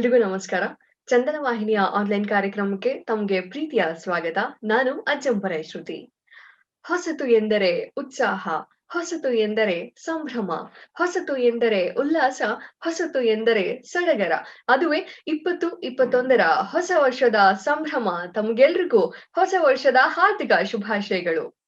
ಎಲ್ರಿಗೂ ನಮಸ್ಕಾರ. ಚಂದನ ವಾಹಿನಿಯ ಆನ್ಲೈನ್ ಕಾರ್ಯಕ್ರಮಕ್ಕೆ ತಮ್ಗೆ ಪ್ರೀತಿಯ ಸ್ವಾಗತ. ನಾನು ಅಜ್ಜಂಪರ ಶ್ರುತಿ. ಹೊಸತು ಎಂದರೆ ಉತ್ಸಾಹ, ಹೊಸತು ಎಂದರೆ ಸಂಭ್ರಮ, ಹೊಸತು ಎಂದರೆ ಉಲ್ಲಾಸ, ಹೊಸತು ಎಂದರೆ ಸಡಗರ. ಅದುವೇ ಇಪ್ಪತ್ತು, ಇಪ್ಪತ್ತೊಂದರ ಹೊಸ ವರ್ಷದ ಸಂಭ್ರಮ, ತಮ್ಗೆಲ್ರಿಗೂ ಹೊಸ ವರ್ಷದ ಹಾರ್ದಿಕ ಶುಭಾಶಯಗಳು.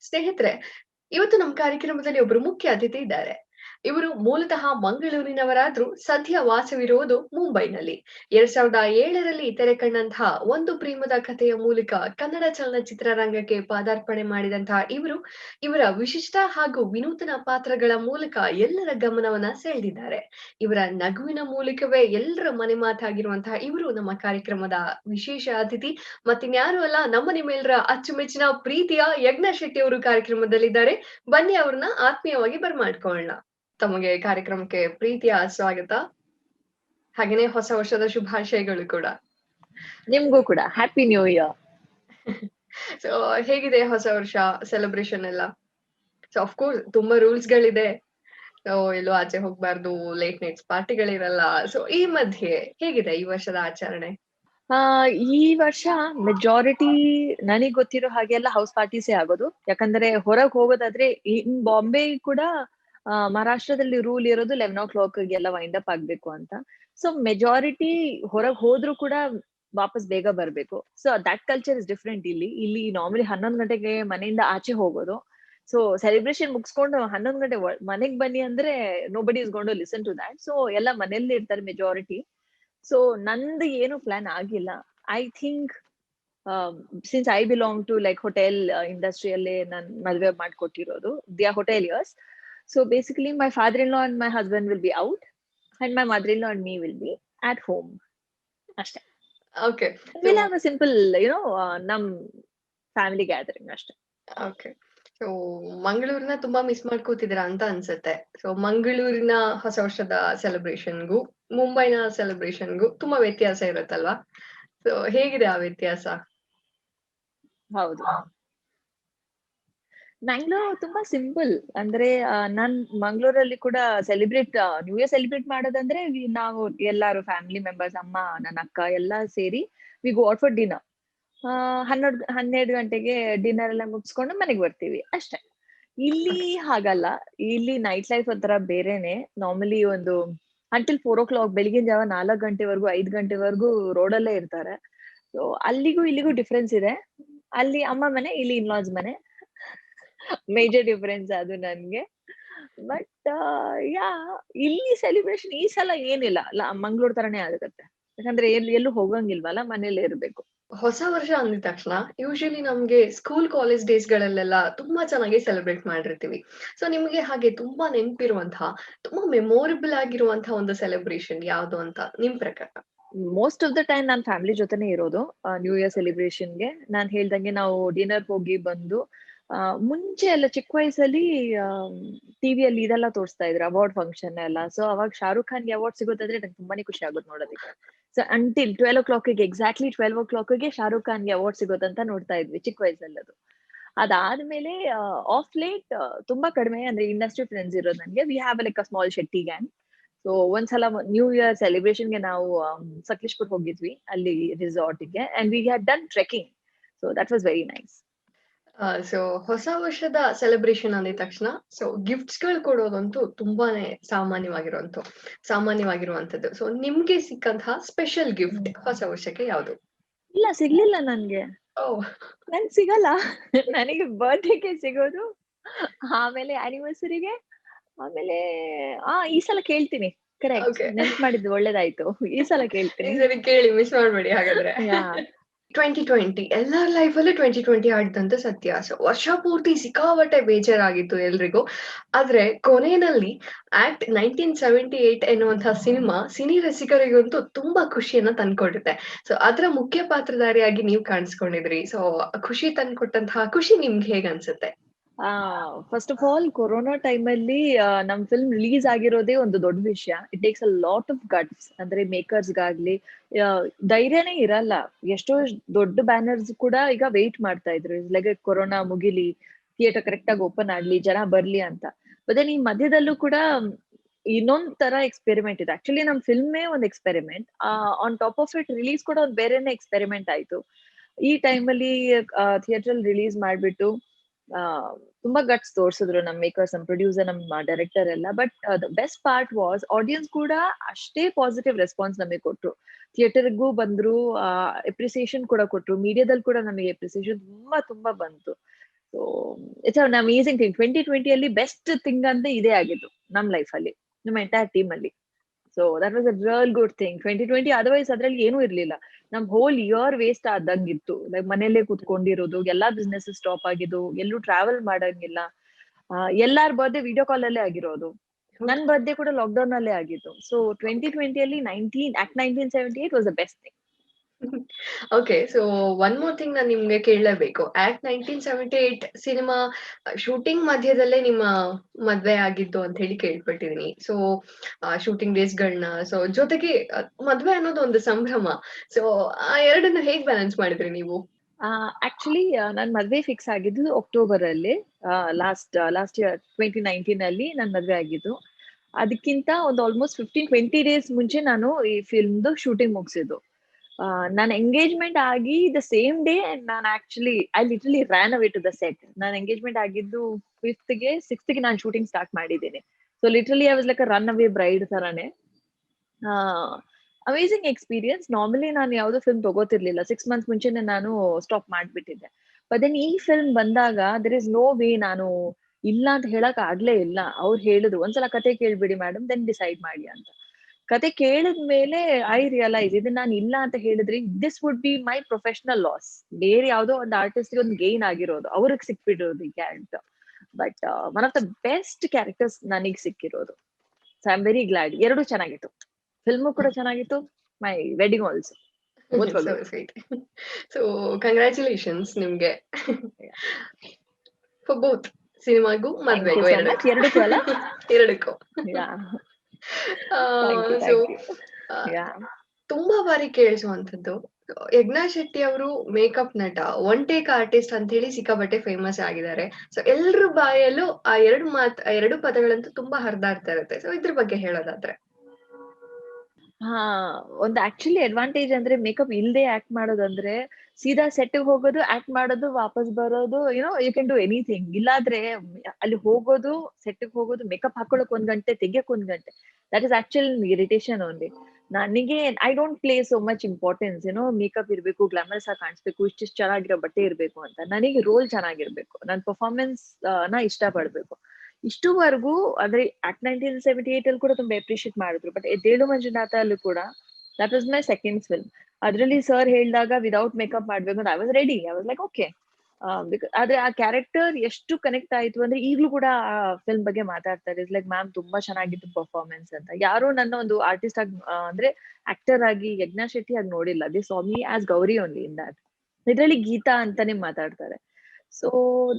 ಸ್ನೇಹಿತರೆ, ಇವತ್ತು ನಮ್ಮ ಕಾರ್ಯಕ್ರಮದಲ್ಲಿ ಒಬ್ರು ಮುಖ್ಯ ಅತಿಥಿ ಇದ್ದಾರೆ. ಇವರು ಮೂಲತಃ ಮಂಗಳೂರಿನವರಾದ್ರೂ ಸದ್ಯ ವಾಸವಿರುವುದು ಮುಂಬೈನಲ್ಲಿ. ಎರಡ್ ಸಾವಿರದ ಏಳರಲ್ಲಿ ತೆರೆ ಕಂಡಂತಹ ಒಂದು ಪ್ರೇಮದ ಕಥೆಯ ಮೂಲಕ ಕನ್ನಡ ಚಲನಚಿತ್ರರಂಗಕ್ಕೆ ಪಾದಾರ್ಪಣೆ ಮಾಡಿದಂತಹ ಇವರು, ಇವರ ವಿಶಿಷ್ಟ ಹಾಗೂ ವಿನೂತನ ಪಾತ್ರಗಳ ಮೂಲಕ ಎಲ್ಲರ ಗಮನವನ್ನ ಸೆಳೆದಿದ್ದಾರೆ. ಇವರ ನಗುವಿನ ಮೂಲಕವೇ ಎಲ್ಲರ ಮನೆ ಮಾತಾಗಿರುವಂತಹ ಇವರು ನಮ್ಮ ಕಾರ್ಯಕ್ರಮದ ವಿಶೇಷ ಅತಿಥಿ. ಮತ್ತಿನ್ಯಾರು ಅಲ್ಲ ನಮ್ಮ ನಿಮ್ಮೆಲ್ಲರ ಅಚ್ಚುಮೆಚ್ಚಿನ ಪ್ರೀತಿಯ ಯಜ್ಞ ಶೆಟ್ಟಿ ಅವರು ಕಾರ್ಯಕ್ರಮದಲ್ಲಿದ್ದಾರೆ. ಬನ್ನಿ ಅವ್ರನ್ನ ಆತ್ಮೀಯವಾಗಿ ಬರ್ಮಾಡ್ಕೊಳ್ಳೋಣ. ತಮಗೆ ಕಾರ್ಯಕ್ರಮಕ್ಕೆ ಪ್ರೀತಿಯ ಸ್ವಾಗತ ಹಾಗೇನೆ ಹೊಸ ವರ್ಷದ ಶುಭಾಶಯಗಳು ಕೂಡ. ನಿಮ್ಗೂ ಕೂಡ. ಹ್ಯಾಪಿ ನ್ಯೂ ಇಯರ್ ಸೊ ಹೇಗಿದೆ ಹೊಸ ವರ್ಷ ಸೆಲೆಬ್ರೇಷನ್ ಎಲ್ಲ? ಸೊ ಅಫ್ಕೋರ್ಸ್ ತುಂಬಾ ರೂಲ್ಸ್ ಗಳಿದೆ. ಸೊ ಎಲ್ಲೋ ಆಚೆ ಹೋಗ್ಬಾರ್ದು ಲೇಟ್ ನೈಟ್ಸ್ ಪಾರ್ಟಿಗಳಿರಲ್ಲ ಸೊ ಈ ಮಧ್ಯೆ ಹೇಗಿದೆ ಈ ವರ್ಷದ ಆಚರಣೆ? ಈ ವರ್ಷ ಮೆಜಾರಿಟಿ ನನಗ್ ಗೊತ್ತಿರೋ ಹಾಗೆಲ್ಲ ಹೌಸ್ ಪಾರ್ಟೀಸೇ ಆಗೋದು. ಯಾಕಂದ್ರೆ ಹೊರಗ್ ಹೋಗೋದಾದ್ರೆ ಇನ್ ಬಾಂಬೆ ಕೂಡ ಮಹಾರಾಷ್ಟ್ರದಲ್ಲಿ ರೂಲ್ ಇರೋದು ಲೆವೆನ್ ಓ ಕ್ಲಾಕ್ ಎಲ್ಲ ವೈಂಡ್ ಅಪ್ ಆಗ್ಬೇಕು ಅಂತ. ಸೊ ಮೆಜಾರಿಟಿ ಹೊರಗ್ ಹೋದ್ರು ಕೂಡ ವಾಪಸ್ ಬೇಗ ಬರ್ಬೇಕು. So that culture is different ಇಲ್ಲಿ. ಇಲ್ಲಿ ನಾರ್ಮಲಿ ಹನ್ನೊಂದು ಗಂಟೆಗೆ ಮನೆಯಿಂದ ಆಚೆ ಹೋಗೋದು. ಸೊ ಸೆಲೆಬ್ರೇಷನ್ ಮುಗಿಸ್ಕೊಂಡು ಹನ್ನೊಂದು ಗಂಟೆ ಮನೆಗ್ ಬನ್ನಿ ಅಂದ್ರೆ nobody is to listen to that so ಎಲ್ಲ ಮನೆಯಲ್ಲಿ ಇರ್ತಾರೆ ಮೆಜಾರಿಟಿ ಸೊ ನಂದು ಏನು ಪ್ಲಾನ್ ಆಗಿಲ್ಲ. I think since I belong to like hotel ಇಂಡಸ್ಟ್ರಿಯಲ್ಲೇ ನಾನು ಮದುವೆ ಮಾಡ್ಕೊಟ್ಟಿರೋದು. They are hoteliers so basically my father in law and my husband will be out and my mother in law and me will be at home ಅಷ್ಟೇ okay will have a simple you know ನಮ್ family gathering ಅಷ್ಟೇ. Okay so ಮಂಗಳೂರಿನ ತುಂಬಾ miss ಮಾಡ್ಕೋತಿದ್ದೀರಾ ಅಂತ ಅನ್ಸುತ್ತೆ. So ಮಂಗಳೂರಿನ ಹೊಸ ವರ್ಷದ ಸೆಲೆಬ್ರೇಷನ್ಗೂ ಮುಂಬೈನ ಸೆಲೆಬ್ರೇಷನ್ಗೂ ತುಂಬಾ ವ್ಯತ್ಯಾಸ ಇರುತ್ತಲ್ವಾ? ಸೊ ಹೇಗಿದೆ ಆ ವ್ಯತ್ಯಾಸ? ಹೌದು. ಮ್ಯಾಂಗ್ಳೂರ್ ತುಂಬಾ ಸಿಂಪಲ್ ಅಂದ್ರೆ ನಾನ್ ಮಂಗ್ಳೂರಲ್ಲಿ ಕೂಡ ಸೆಲೆಬ್ರೇಟ್ ನ್ಯೂ ಇಯರ್ ಸೆಲೆಬ್ರೇಟ್ ಮಾಡೋದಂದ್ರೆ ನಾವು ಎಲ್ಲಾರು ಫ್ಯಾಮಿಲಿ ಮೆಂಬರ್ಸ್ ಅಮ್ಮ ನನ್ನ ಅಕ್ಕ ಎಲ್ಲಾ ಸೇರಿ we go out for dinner ಹನ್ನೆರಡು ಹನ್ನೆರಡು ಗಂಟೆಗೆ ಡಿನ್ನರ್ ಎಲ್ಲ ಮುಗಿಸ್ಕೊಂಡು ಮನೆಗೆ ಬರ್ತೀವಿ. ಅಷ್ಟೇ. ಇಲ್ಲಿ ಹಾಗಲ್ಲ. ಇಲ್ಲಿ ನೈಟ್ ಲೈಫ್ ಒಂಥರ ಬೇರೆನೆ. ನಾರ್ಮಲಿ ಒಂದು ಅಂಟಿಲ್ ಫೋರ್ ಓ ಕ್ಲಾಕ್ ಬೆಳಿಗಿನ ಜಾವ ನಾಲ್ಕು ಗಂಟೆವರೆಗೂ, ಐದು ಗಂಟೆವರೆಗೂ ರೋಡಲ್ಲೇ ಇರ್ತಾರೆ. ಸೊ ಅಲ್ಲಿಗೂ ಇಲ್ಲಿಗೂ ಡಿಫ್ರೆನ್ಸ್ ಇದೆ. ಅಲ್ಲಿ ಅಮ್ಮ ಮನೆ, ಇಲ್ಲಿ ಇನ್ಲಾಜ್ ಮನೆ. ಮೇಜರ್ ಡಿಫರೆನ್ಸ್ ಅದು ನನ್ಗೆ. ಬಟ್ ಯಾ ಇಲ್ಲಿ ಸೆಲಿಬ್ರೇಷನ್ ಈ ಸಲ ಏನಿಲ್ಲ. ಅಲ್ಲ ಮಂಗ್ಳೂರ್ ತರನೇ ಆಗುತ್ತೆ. ಯಾಕಂದ್ರೆ ಎಲ್ಲಿ ಎಲ್ಲೂ ಹೋಗಂಗಿಲ್ವಲ್ಲ ಮನೇಲಿ ಇರ್ಬೇಕು. ಹೊಸ ವರ್ಷ ಅಂದಿದ ತಕ್ಷಣ ಯೂಶಲಿ ನಮ್ಗೆ ಸ್ಕೂಲ್ ಕಾಲೇಜ್ ಡೇಸ್ ಗಳಲ್ಲೆಲ್ಲ ತುಂಬಾ ಚೆನ್ನಾಗಿ ಸೆಲೆಬ್ರೇಟ್ ಮಾಡಿರ್ತೀವಿ. ಸೊ ನಿಮ್ಗೆ ಹಾಗೆ ತುಂಬಾ ನೆನಪಿರುವಂತಹ ತುಂಬಾ ಮೆಮೊರಬಲ್ ಆಗಿರುವಂತಹ ಒಂದು ಸೆಲೆಬ್ರೇಷನ್ ಯಾವ್ದು ಅಂತ ನಿಮ್ ಪ್ರಕಾರ? ಮೋಸ್ಟ್ ಆಫ್ ದ ಟೈಮ್ ನಾನು ಫ್ಯಾಮಿಲಿ ಜೊತೆನೆ ಇರೋದು ನ್ಯೂ ಇಯರ್ ಸೆಲೆಬ್ರೇಷನ್ಗೆ ನಾನ್ ಹೇಳ್ದಂಗೆ ನಾವು ಡಿನ್ನರ್ ಹೋಗಿ ಬಂದು ಆ, ಮುಂಚೆ ಎಲ್ಲ ಚಿಕ್ಕ ವಯಸ್ಸಲ್ಲಿ ಟಿವಿಯಲ್ಲಿ ಇದೆಲ್ಲ ತೋರಿಸ್ತಾ ಇದ್ರು ಅವಾರ್ಡ್ ಫಂಕ್ಷನ್ ಎಲ್ಲ. ಸೊ ಅವಾಗ ಶಾರುಖ್ ಖಾನ್ಗೆ ಅವಾರ್ಡ್ ಸಿಗೋದಾದ್ರೆ ನಂಗೆ ತುಂಬಾನೇ ಖುಷಿ ಆಗುತ್ತೆ ನೋಡೋದಕ್ಕೆ. ಸೊ ಅಂಟಿಲ್ ಟ್ವೆಲ್ ಓ ಕ್ಲಾಕಿಗೆ ಎಕ್ಸಾಕ್ಟ್ಲಿ ಟ್ವೆಲ್ವ್ ಓ ಕ್ಲಾಕಿಗೆ ಶಾರುಖ್ ಖಾನ್ಗೆ ಅವಾರ್ಡ್ ಸಿಗೋದಂತ ನೋಡ್ತಾ ಇದ್ವಿ ಚಿಕ್ಕ ವಯಸ್ಸಲ್ಲಿ ಅದು. ಅದಾದ್ಮೇಲೆ ಆಫ್ ಲೇಟ್ ತುಂಬಾ ಕಡಿಮೆ ಅಂದ್ರೆ ಇಂಡಸ್ಟ್ರಿ ಫ್ರೆಂಡ್ಸ್ ಇರೋದು ನನಗೆ. We have like a small Shetty gang so ಒಂದ್ಸಲ ನ್ಯೂ ಇಯರ್ ಸೆಲೆಬ್ರೇಷನ್ಗೆ ನಾವು ಸಕಲೇಶ್ಪುರ್ ಹೋಗಿದ್ವಿ ಅಲ್ಲಿ ರಿಸಾರ್ಟ್ಗೆ and we had done trekking so that was very nice so ಹೊಸ ವರ್ಷದ ಸೆಲೆಬ್ರೇಷನ್ ಅಂದಿದ ತಕ್ಷಣ ಸೊ ಗಿಫ್ಟ್ಸ್ಗಳು ಕೊಡೋದಂತೂ ತುಂಬಾನೇ ಸಾಮಾನ್ಯವಾಗಿರುವಂತ ಸಾಮಾನ್ಯವಾಗಿರುವಂತದ್ದು ಸೊ ನಿಮ್ಗೆ ಸಿಕ್ಕಂತಹ ಸ್ಪೆಷಲ್ ಗಿಫ್ಟ್ ಹೊಸ ವರ್ಷಕ್ಕೆ ಯಾವುದು? ಇಲ್ಲ ಸಿಗ್ಲಿಲ್ಲ ನನ್ಗೆ. ನನ್ ಸಿಗಲ್ಲ. ನನಗೆ ಬರ್ಡೇಗೆ ಸಿಗೋದು ಆಮೇಲೆ ಆನಿವರ್ಸರಿಗೆ ಆಮೇಲೆ ಆ ಈ ಸಲ ಕೇಳ್ತೀನಿ. ಕರೆಕ್ಟ್. ನೆನ್ಪ್ ಮಾಡಿದ್ದು ಒಳ್ಳೇದಾಯ್ತು. ಈ ಸಲ ಕೇಳ್ತೀನಿ. ಕೇಳಿ ಮಿಸ್ ಮಾಡ್ಬೇಡಿ ಹಾಗಾದ್ರೆ. ಟ್ವೆಂಟಿ ಟ್ವೆಂಟಿ ಎಲ್ಲರ ಲೈಫಲ್ಲೂ ಟ್ವೆಂಟಿ ಟ್ವೆಂಟಿ ಆಡಿದಂತ ಸತ್ಯ. ಸೊ ವರ್ಷ ಪೂರ್ತಿ ಸಿಕ್ಕಾಬಟ್ಟೆ ಬೇಜಾರಾಗಿತ್ತು ಎಲ್ರಿಗೂ. ಆದ್ರೆ, ಕೊನೆಯಲ್ಲಿ ಆಕ್ಟ್ ನೈನ್ಟೀನ್ ಸೆವೆಂಟಿ ಏಟ್ ಎನ್ನುವಂತಹ ಸಿನಿಮಾ ಸಿನಿ ರಸಿಕರಿಗಂತೂ ತುಂಬಾ ಖುಷಿಯನ್ನ ತಂದ್ಕೊಡುತ್ತೆ. ಸೊ ಅದರ ಮುಖ್ಯ ಪಾತ್ರಧಾರಿಯಾಗಿ ನೀವು ಕಾಣಿಸ್ಕೊಂಡಿದ್ರಿ. ಸೊ ಖುಷಿ ತಂದ್ಕೊಟ್ಟಂತಹ ಖುಷಿ ನಿಮ್ಗೆ ಹೇಗ್ ಅನ್ಸುತ್ತೆ first of all corona time ಅಲ್ಲಿ ನಮ್ ಫಿಲ್ಮ್ ರಿಲೀಸ್ ಆಗಿರೋದೇ ಒಂದು ದೊಡ್ಡ ವಿಷಯ. It takes a lot of guts ಅಂದ್ರೆ ಮೇಕರ್ಸ್ ಗಾಗ್ಲಿ ಧೈರ್ಯನೇ ಇರಲ್ಲ. ಎಷ್ಟೋ ದೊಡ್ಡ ಬ್ಯಾನರ್ಸ್ ಕೂಡ ಈಗ ವೆಯ್ಟ್ ಮಾಡ್ತಾ ಇದ್ರು. ಲೈಕ್ ಕೊರೋನಾ ಮುಗಿಲಿ ಥಿಯೇಟರ್ ಕರೆಕ್ಟ್ ಆಗಿ ಓಪನ್ ಆಗ್ಲಿ, ಜನ ಬರ್ಲಿ ಅಂತ. ಮತ್ತೆ ಈ ಮಧ್ಯದಲ್ಲೂ ಕೂಡ ಇನ್ನೊಂದ್ ತರ ಎಕ್ಸ್ಪೆರಿಮೆಂಟ್ ಇದೆ. ಆಕ್ಚುಲಿ ನಮ್ ಫಿಲ್ಮೇ ಒಂದ್ experiment on top of it release ಕೂಡ ಒಂದ್ ಬೇರೆನೆ ಎಕ್ಸ್ಪೆರಿಮೆಂಟ್ ಆಯ್ತು. ಈ ಟೈಮಲ್ಲಿ ಥಿಯೇಟರ್ ಅಲ್ಲಿ ರಿಲೀಸ್ ಮಾಡ್ಬಿಟ್ಟು ತುಂಬಾ ಗಟ್ಸ್ ತೋರ್ಸಿದ್ರು ನಮ್ ಮೇಕರ್ಸ್ ನಮ್ ಪ್ರೊಡ್ಯೂಸರ್ ನಮ್ ಡೈರೆಕ್ಟರ್ ಎಲ್ಲ. But the best part was audience ಕೂಡ ಅಷ್ಟೇ ಪಾಸಿಟಿವ್ ರೆಸ್ಪಾನ್ಸ್ ನಮಗೆ ಕೊಟ್ರು. ಥಿಯೇಟರ್ಗೂ ಬಂದ್ರು ಎಪ್ರಿಸಿಯೇಷನ್ ಕೂಡ ಕೊಟ್ರು. ಮೀಡಿಯಾದಲ್ಲಿ ಕೂಡ ನಮಗೆ ಎಪ್ರಿಸಿಯೇಷನ್ ತುಂಬಾ ತುಂಬಾ ಬಂತು. So it's an amazing thing twenty ಟ್ವೆಂಟಿಯಲ್ಲಿ best thing ಅಂತ ಇದೇ ಆಗಿದ್ದು ನಮ್ ಲೈಫ್ ಅಲ್ಲಿ, ನಮ್ಮ ಎಂಟೈರ್ ಟೀಮ್ ಅಲ್ಲಿ. So that was a real good thing twenty twenty otherwise ಅದ್ರಲ್ಲಿ ಏನೂ ಇರ್ಲಿಲ್ಲ. ನಮ್ ಹೋಲ್ ಇಯರ್ ವೇಸ್ಟ್ ಆದಂಗಿತ್ತು. ಲೈಕ್ ಮನೆಯಲ್ಲೇ ಕುತ್ಕೊಂಡಿರೋದು, ಎಲ್ಲಾ ಬಿಸ್ನೆಸ್ ಸ್ಟಾಪ್ ಆಗಿದ್ದು, ಎಲ್ಲೂ ಟ್ರಾವೆಲ್ ಮಾಡಂಗಿಲ್ಲ. ಎಲ್ಲಾರ ಬರ್ಡೇ ವಿಡಿಯೋ ಕಾಲ್ ಅಲ್ಲೇ ಆಗಿರೋದು. ನನ್ ಬರ್ಡೇ ಕೂಡ ಲಾಕ್ ಡೌನ್ ಅಲ್ಲೇ ಆಗಿತ್ತು. So twenty ಟ್ವೆಂಟಿಯಲ್ಲಿ nineteen act nineteen seventy eight was the best thing okay so one more thing ನಾನು ನಿಮ್ಗೆ ಕೇಳಲೇಬೇಕು. Act nineteen seventy eight cinema shooting ಮಧ್ಯದಲ್ಲೇ ನಿಮ್ಮ ಮದ್ವೆ ಆಗಿದ್ದು ಅಂತ ಹೇಳಿ ಕೇಳ್ಪಟ್ಟಿದೀನಿ. ಸೊ ಶೂಟಿಂಗ್ ಡೇಸ್ಗಳನ್ನ ಸೊ ಜೊತೆಗೆ ಮದ್ವೆ ಅನ್ನೋದು ಒಂದು ಸಂಭ್ರಮ. ಸೊ ಆ, ಎರಡನ್ನ ಹೇಗ್ ಬ್ಯಾಲೆನ್ಸ್ ಮಾಡಿದ್ರಿ ನೀವು? ಆಕ್ಚುಲಿ ನನ್ ಮದ್ವೆ ಫಿಕ್ಸ್ ಆಗಿದ್ದು ಅಕ್ಟೋಬರ್ ಅಲ್ಲಿ last last year twenty nineteen ಅಲ್ಲಿ ನನ್ ಮದ್ವೆ ಆಗಿದ್ದು. ಅದಕ್ಕಿಂತ ಒಂದು ಆಲ್ಮೋಸ್ಟ್ ಫಿಫ್ಟೀನ್ ಟ್ವೆಂಟಿ ಡೇಸ್ ಮುಂಚೆ ನಾನು ಈ ಫಿಲ್ಮ್ದು ಶೂಟಿಂಗ್ ಮುಗಿಸಿದ್ದು. ನನ್ನ ಎಂಗೇಜ್ಮೆಂಟ್ ಆಗಿ ದ ಸೇಮ್ ಡೇ ನಾನು actually I literally ran away to the set ನಾನು ಎಂಗೇಜ್ಮೆಂಟ್ ಆಗಿದ್ದು ಫಿಫ್ತ್ಗೆ ಸಿಕ್ಸ್ತ್ಗೆ ನಾನು ಶೂಟಿಂಗ್ ಸ್ಟಾರ್ಟ್ ಮಾಡಿದ್ದೀನಿ. So literally I was like run away bride ಥರನೇ ಅಮೇಸಿಂಗ್ ಎಕ್ಸ್ಪೀರಿಯನ್ಸ್ ನಾರ್ಮಲಿ ನಾನು ಯಾವ್ದು ಫಿಲ್ಮ್ ತಗೋತಿರ್ಲಿಲ್ಲ. ಸಿಕ್ಸ್ ಮಂತ್ಸ್ ಮುಂಚೆನೆ ನಾನು ಸ್ಟಾಪ್ ಮಾಡ್ಬಿಟ್ಟಿದ್ದೆ. ಬಟ್ ದೆನ್ ಈ ಫಿಲ್ಮ್ ಬಂದಾಗ ದರ್ ಇಸ್ ನೋ ವೇ ನಾನು ಇಲ್ಲ ಅಂತ ಹೇಳಕ್ ಆಗ್ಲೇ ಇಲ್ಲ. ಅವ್ರು ಹೇಳಿದ್ರು, ಒಂದ್ಸಲ ಕತೆ ಕೇಳ್ಬಿಡಿ ಮೇಡಮ್ ದೆನ್ ಡಿಸೈಡ್ ಮಾಡಿ ಅಂತ. ಕತೆ ಕೇಳಿದ್ಮೇಲೆ ಐ ರಿಯಲೈಸ್ ಇದನ್ನ ನಾನು ಇಲ್ಲ ಅಂತ ಹೇಳಿದ್ರೆ this would be my professional loss ಬೇರೆ ಯಾವುದೋ ಒಂದು ಆರ್ಟಿಸ್ಟ್ ಒಂದು ಗೇನ್ ಆಗಿರೋದು. ಅವ್ರಿಗೆ ಸಿಕ್ಬಿಡೋದು ಈ character but one of the best characters ನನಗೆ ಸಿಕ್ಕಿರೋದು. So I am very glad ಎರಡು ಚೆನ್ನಾಗಿತ್ತು. ಫಿಲ್ಮು ಕೂಡ ಚೆನ್ನಾಗಿತ್ತು. My wedding also so congratulations ನಿಮ್ಗೆ. ಸಿನಿಮಾಗೂ ಮದ್ವೆಗೂ ಎರಡಕ್ಕೂ. ಅಲ್ಲ? ಎರಡಕ್ಕೂ. ತುಂಬಾ ಬಾರಿ ಕೇಳಿಸುವಂತದ್ದು ಯಜ್ಞಾ ಶೆಟ್ಟಿ ಅವರು ಮೇಕಪ್ ನಟ ಒನ್ ಟೇಕ್ ಆರ್ಟಿಸ್ಟ್ ಅಂತ ಹೇಳಿ ಸಿಕ್ಕಾಪಟ್ಟೆ ಫೇಮಸ್ ಆಗಿದ್ದಾರೆ. ಸೊ ಎಲ್ರ ಬಾಯಲ್ಲೂ ಆ ಎರಡು ಮಾತ್ ಆ ಎರಡು ಪದಗಳಂತೂ ತುಂಬಾ ಹರಿದಾಡ್ತಾ ಇರುತ್ತೆ. ಸೊ ಇದ್ರ ಬಗ್ಗೆ ಹೇಳೋದಾದ್ರೆ. ಹಾ, ಒಂದು ಆಕ್ಚುಲಿ ಅಡ್ವಾಂಟೇಜ್ ಅಂದ್ರೆ ಮೇಕಪ್ ಇಲ್ದೆ ಆಕ್ಟ್ ಮಾಡೋದಂದ್ರೆ ಸೀದಾ ಸೆಟ್ ಹೋಗೋದು ಆಕ್ಟ್ ಮಾಡೋದು, ವಾಪಸ್ ಬರೋದು ಏನೋ ಯು ಕ್ಯಾನ್ ಡೂ ಎನಿಥಿಂಗ್ ಇಲ್ಲಾದ್ರೆ ಅಲ್ಲಿ ಹೋಗೋದು ಸೆಟ್ ಹೋಗೋದು ಮೇಕಪ್ ಹಾಕೊಳಕ್ ಒಂದ್ ಗಂಟೆ, ತೆಗಿಯಕ್ ಒಂದ್ ಗಂಟೆ. That is actually irritation only ನನಗೆ I don't play so much importance ಏನೋ ಮೇಕಪ್ ಇರ್ಬೇಕು ಗ್ಲಾಮರಸ್ ಆಗಿ ಕಾಣಿಸ್ಬೇಕು, ಇಷ್ಟಿಷ್ಟು ಚೆನ್ನಾಗಿರೋ ಬಟ್ಟೆ ಇರಬೇಕು ಅಂತ. ನನಗೆ ರೋಲ್ ಚೆನ್ನಾಗಿರ್ಬೇಕು. ನನ್ನ ಪರ್ಫಾರ್ಮೆನ್ಸ್ನ ಇಷ್ಟ ಪಡ್ಬೇಕು ಇಷ್ಟುವರೆಗೂ ಅಂದ್ರೆ ಆಕ್ಟ್ ನೈನ್ಟೀನ್ ಸೆವೆಂಟಿ ಏಟ್ ಅಲ್ಲಿ ಕೂಡ ತುಂಬಾ ಅಪ್ರಿಶಿಯೇಟ್ ಮಾಡಿದ್ರು. ಬಟ್ ಎದ್ದೇಳು ಮಂಜುನಾಥ ಅಲ್ಲೂ ಕೂಡ that was my second film ಅದ್ರಲ್ಲಿ ಸರ್ ಹೇಳಿದಾಗ ವಿದೌಟ್ ಮೇಕಪ್ ಮಾಡ್ಬೇಕು ಅಂತ I was ready I was like okay ಆದ್ರೆ ಆ ಕ್ಯಾರೆಕ್ಟರ್ ಎಷ್ಟು ಕನೆಕ್ಟ್ ಆಯ್ತು ಅಂದ್ರೆ ಈಗ್ಲೂ ಕೂಡ ಆ ಫಿಲ್ಮ್ ಬಗ್ಗೆ ಮಾತಾಡ್ತಾರೆ. ಇಸ್ ಲೈಕ್ ಮ್ಯಾಮ್ ತುಂಬಾ ಚೆನ್ನಾಗಿತ್ತು ಪರ್ಫಾರ್ಮೆನ್ಸ್ ಅಂತ. ಯಾರು ನನ್ನ ಒಂದು ಆರ್ಟಿಸ್ಟ್ ಆಗಿ ಅಂದ್ರೆ ಆಕ್ಟರ್ ಆಗಿ, ಯಜ್ಞಾ ಶೆಟ್ಟಿ ಆಗಿ ನೋಡಿಲ್ಲ. They saw me as Gowri only in that ಇದ್ರಲ್ಲಿ ಗೀತಾ ಅಂತಾನೆ ಮಾತಾಡ್ತಾರೆ. So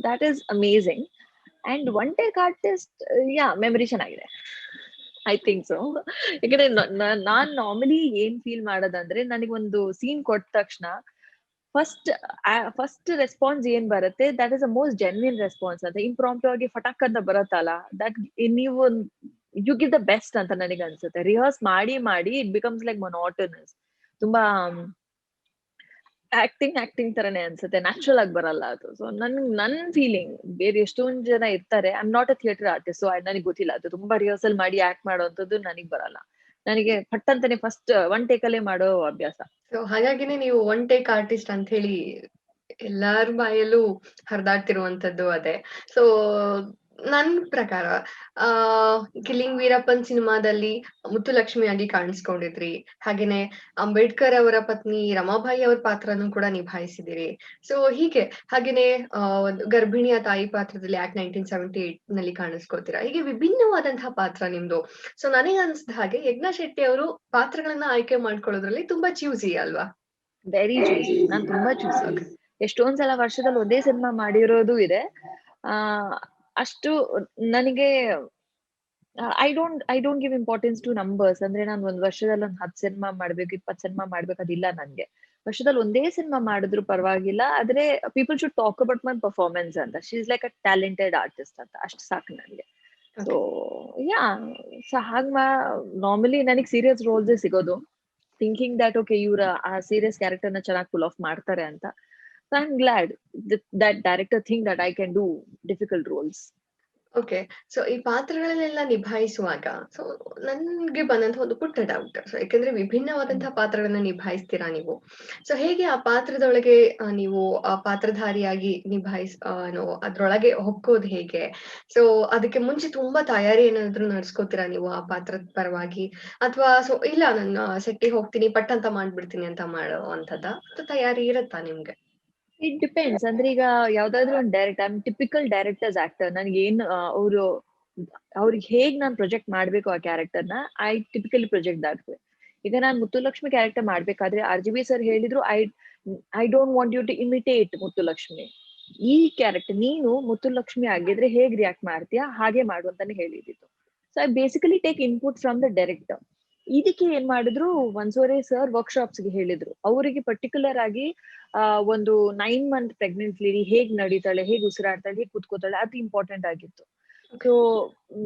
that is amazing and one take artist yeah memory ಚೆನ್ನಾಗಿದೆ. ಐ ಥಿಂಕ್ ಸೊ ಯಾಕಂದ್ರೆ ನಾನ್ ನಾರ್ಮಲಿ ಏನ್ ಫೀಲ್ ಮಾಡೋದಂದ್ರೆ ನನಗೆ ಒಂದು ಸೀನ್ ಕೊಟ್ಟ ತಕ್ಷಣ ಫಸ್ಟ್ ಫಸ್ಟ್ ರೆಸ್ಪಾನ್ಸ್ ಏನ್ ಬರುತ್ತೆ? That is a most genuine response ಅಂತ ಇಂಪ್ರಾಂಪ್ಟ್ ಆಗಿ ಫಟಾಕ್ ಅಂತ ಬರುತ್ತಲ್ಲ? ದಟ್ ನೀವು ಯು ಗಿವ್ ದ ಬೆಸ್ಟ್ ಅಂತ ನನಗೆ ಅನ್ಸುತ್ತೆ. ರಿಹರ್ಸ್ ಮಾಡಿ ಮಾಡಿ ಇಟ್ ಬಿಕಮ್ಸ್ ಲೈಕ್ ಮೊನಾಟನಸ್ ತುಂಬಾ ಆಕ್ಟಿಂಗ್ ಆಕ್ಟಿಂಗ್ ತರನೇ ಅನ್ಸುತ್ತೆ. ನ್ಯಾಚುರಲ್ ಆಗಿ ಬರಲ್ಲ ಅದು. ಸೊ ನನ್ ನನ್ ಫೀಲಿಂಗ್ ಬೇರೆ ಎಷ್ಟೊಂದ್ ಜನ ಇರ್ತಾರೆ. I am not a theatre artist so ನನಗೆ ಗೊತ್ತಿಲ್ಲ. ಅದು ತುಂಬಾ ರಿಹರ್ಸಲ್ ಮಾಡಿ ಆಕ್ಟ್ ಮಾಡುವಂತದ್ದು ನನಗೆ ಬರಲ್ಲ. ನನಗೆ ಫಟ್ ಅಂತಾನೆ ಫಸ್ಟ್ ಒನ್ ಟೇಕ್ ಅಲ್ಲೇ ಮಾಡೋ ಅಭ್ಯಾಸ. ಸೊ ಹಾಗಾಗಿನೇ ನೀವು ಒನ್ ಟೇಕ್ ಆರ್ಟಿಸ್ಟ್ ಅಂತ ಹೇಳಿ ಎಲ್ಲಾರ ಬಾಯಲ್ಲೂ ಹರಿದಾಡ್ತಿರುವಂತದ್ದು ಅದೇ. ಸೊ ನನ್ ಪ್ರಕಾರ ಆ ಕಿಲಿಂಗ್ ವೀರಪ್ಪನ್ ಸಿನಿಮಾದಲ್ಲಿ ಮುತ್ತುಲಕ್ಷ್ಮಿಯಾಗಿ ಕಾಣಿಸ್ಕೊಂಡಿದ್ರಿ. ಹಾಗೇನೆ ಅಂಬೇಡ್ಕರ್ ಅವರ ಪತ್ನಿ ರಮಾಬಾಯಿ ಅವರ ಪಾತ್ರನೂ ಕೂಡ ನಿಭಾಯಿಸಿದಿರಿ. ಸೊ ಹೀಗೆ ಹಾಗೇನೆ ಒಂದು ಗರ್ಭಿಣಿಯ ತಾಯಿ ಪಾತ್ರದಲ್ಲಿ ಆಕ್ಟ್ ನೈನ್ಟೀನ್ ಸೆವೆಂಟಿ ಏಟ್ನಲ್ಲಿ ಕಾಣಿಸ್ಕೊತೀರಾ ಹೀಗೆ ವಿಭಿನ್ನವಾದಂತಹ ಪಾತ್ರ ನಿಮ್ದು. ಸೊ ನನಗೆ ಅನ್ಸಿದ ಹಾಗೆ ಯಜ್ಞಾ ಶೆಟ್ಟಿ ಅವರು ಪಾತ್ರಗಳನ್ನ ಆಯ್ಕೆ ಮಾಡ್ಕೊಳ್ಳೋದ್ರಲ್ಲಿ ತುಂಬಾ ಚೂಸಿ ಅಲ್ವಾ? ವೆರಿ ಚೂಸಿ ನಾನ್ ತುಂಬಾ ಚ್ಯೂಸಿ ಎಷ್ಟೊಂದ್ಸಲ ವರ್ಷದಲ್ಲಿ ಒಂದೇ ಸಿನಿಮಾ ಮಾಡಿರೋದು ಇದೆ. ಆ ಅಷ್ಟು ನನಗೆ I don't I don't give importance to numbers ಅಂದ್ರೆ ನಾನು ಒಂದ್ ವರ್ಷದಲ್ಲಿ ಒಂದ್ ಹತ್ ಸಿನಿಮಾ ಮಾಡ್ಬೇಕು ಇಪ್ಪತ್ತು ಸಿನಿಮಾ ಮಾಡ್ಬೇಕು ಅದಿಲ್ಲ ನನ್ಗೆ. ವರ್ಷದಲ್ಲಿ ಒಂದೇ ಸಿನಿಮಾ ಮಾಡಿದ್ರು ಪರವಾಗಿಲ್ಲ. ಆದ್ರೆ people should talk about my performance ಅಂತ. She is like a talented artist ಅಂತ. ಅಷ್ಟು ಸಾಕು ನನಗೆ. ಸೊ ಯಾ ಸೊ ಹಾಗ ನಾರ್ಮಲಿ ನನಗೆ ಸೀರಿಯಸ್ ರೋಲ್ಸ್ ಸಿಗೋದು. ಥಿಂಕಿಂಗ್ ದಟ್ ಓಕೆ ಇವ್ರ ಆ ಸೀರಿಯಸ್ ಕ್ಯಾರೆಕ್ಟರ್ನ ಚೆನ್ನಾಗಿ ಫುಲ್ ಆಫ್ ಮಾಡ್ತಾರೆ ಅಂತ. So I am that, that director think that I can do difficult roles okay so ಈ ಪಾತ್ರಗಳನ್ನೆಲ್ಲ ನಿಭಾಯಿಸುವಾಗ ಸೊ ನನ್ಗೆ ಬಂದಂತ ಒಂದು ಪುಟ್ಟ ಡೌಟ್ ಸೊ ಯಾಕಂದ್ರೆ ವಿಭಿನ್ನವಾದಂತಹ ಪಾತ್ರಗಳನ್ನ ನಿಭಾಯಿಸ್ತೀರಾ ನೀವು? ಸೊ ಹೇಗೆ ಆ ಪಾತ್ರದೊಳಗೆ ನೀವು ಆ ಪಾತ್ರಧಾರಿಯಾಗಿ ನಿಭಾಯಿಸ್ ಅದ್ರೊಳಗೆ ಹೊಕ್ಕೋದು ಹೇಗೆ? ಸೊ ಅದಕ್ಕೆ ಮುಂಚೆ ತುಂಬಾ ತಯಾರಿ ಏನಾದ್ರು ನಡ್ಸ್ಕೊತೀರಾ ನೀವು ಆ ಪಾತ್ರದ ಪರವಾಗಿ? ಅಥವಾ ಸೊ ಇಲ್ಲ ನಾನು ಸೆಟ್ಟಿಗೆ ಹೋಗ್ತೀನಿ ಪಟ್ ಅಂತ ಮಾಡ್ಬಿಡ್ತೀನಿ ಅಂತ ಮಾಡೋ ಅಂತದ ತಯಾರಿ ಇರತ್ತಾ ನಿಮ್ಗೆ? ಇಟ್ ಡಿಪೆಂಡ್ಸ್ ಅಂದ್ರೆ ಈಗ ಯಾವ್ದಾದ್ರು ಒಂದ್ direct I typical directors actor ನನ್ಗೆ ಏನ್ ಅವರು, ಅವ್ರಿಗೆ ಹೇಗ್ ನಾನ್ ಪ್ರೊಜೆಕ್ಟ್ ಮಾಡ್ಬೇಕು ಆ ಕ್ಯಾರೆಕ್ಟರ್ನ ಐ ಟಿಪಿಕಲಿ ಪ್ರೊಜೆಕ್ಟ್ ಆಗ್ತದೆ. ಈಗ ನಾನ್ ಮುತ್ತುಲಕ್ಷ್ಮಿ ಕ್ಯಾರೆಕ್ಟರ್ ಮಾಡ್ಬೇಕಾದ್ರೆ ಆರ್ ಜಿ ಬಿ ಸರ್ ಹೇಳಿದ್ರು I I don't want you to imitate Muthulakshmi. ಈ ಕ್ಯಾರೆಕ್ಟರ್ ನೀನು ಮುತ್ತುಲಕ್ಷ್ಮಿ ಆಗಿದ್ರೆ ಹೇಗ್ ರಿಯಾಕ್ಟ್ ಮಾಡ್ತೀಯಾ? ಹಾಗೆ ಮಾಡು ಅಂತಾನೆ ಹೇಳಿದಿತ್ತು so I basically take input from the director ಇದಕ್ಕೆ ಏನ್ ಮಾಡಿದ್ರು ಒಂದ್ಸೋರೆ ಸರ್ ವರ್ಕ್ಶಾಪ್ಸ್ಗೆ ಹೇಳಿದ್ರು. ಅವರಿಗೆ ಪರ್ಟಿಕ್ಯುಲರ್ ಆಗಿ ಒಂದು ನೈನ್ ಮಂತ್ ಪ್ರೆಗ್ನೆಂಟ್ ಲೇಡಿ ಹೇಗ್ ನಡೀತಾಳೆ ಹೇಗ್ ಉಸಿರಾಡ್ತಾಳೆ ಹೇಗ್ ಕುತ್ಕೋತಾಳೆ ಅದು ಇಂಪಾರ್ಟೆಂಟ್ ಆಗಿತ್ತು. ಸೊ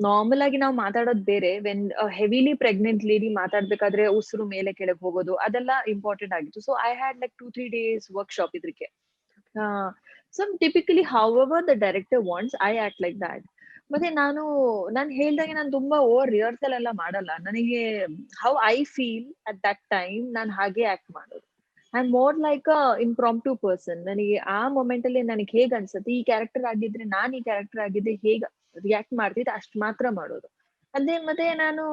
ನಾರ್ಮಲ್ ಆಗಿ ನಾವು ಮಾತಾಡೋದ್ ಬೇರೆ. ವೆನ್ ಹೆವಿಲಿ ಪ್ರೆಗ್ನೆಂಟ್ ಲೇಡಿ ಮಾತಾಡ್ಬೇಕಾದ್ರೆ ಉಸಿರು ಮೇಲೆ ಕೆಳಗೆ ಹೋಗೋದು ಅದೆಲ್ಲ ಇಂಪಾರ್ಟೆಂಟ್ ಆಗಿತ್ತು. So I had like two three days workshop ಇದಕ್ಕೆ so typically however the director wants I act like that ಮತ್ತೆ ನಾನು ನಾನು ಹೇಳ್ದಾಗೆ ನಾನು ತುಂಬಾ ಓವರ್ ರಿಹರ್ಸಲ್ ಎಲ್ಲ ಮಾಡಲ್ಲ. ನನಗೆ how I feel at that time ನಾನು ಹಾಗೆ ಆಕ್ಟ್ ಮಾಡೋದು. I am more like a impromptu person ನನಗೆ ಆ ಮೊಮೆಂಟ್ ಅಲ್ಲಿ ನನಗೆ ಹೇಗ್ ಅನ್ಸುತ್ತೆ ಈ ಕ್ಯಾರೆಕ್ಟರ್ ಆಗಿದ್ರೆ ನಾನು ಈ ಕ್ಯಾರೆಕ್ಟರ್ ಆಗಿದ್ರೆ ಹೇಗ್ ರಿಯಾಕ್ಟ್ ಮಾಡ್ತಿದ್ದೆ ಅಷ್ಟು ಮಾತ್ರ ಮಾಡೋದು. ಅದೇ ಮತ್ತೆ ನಾನು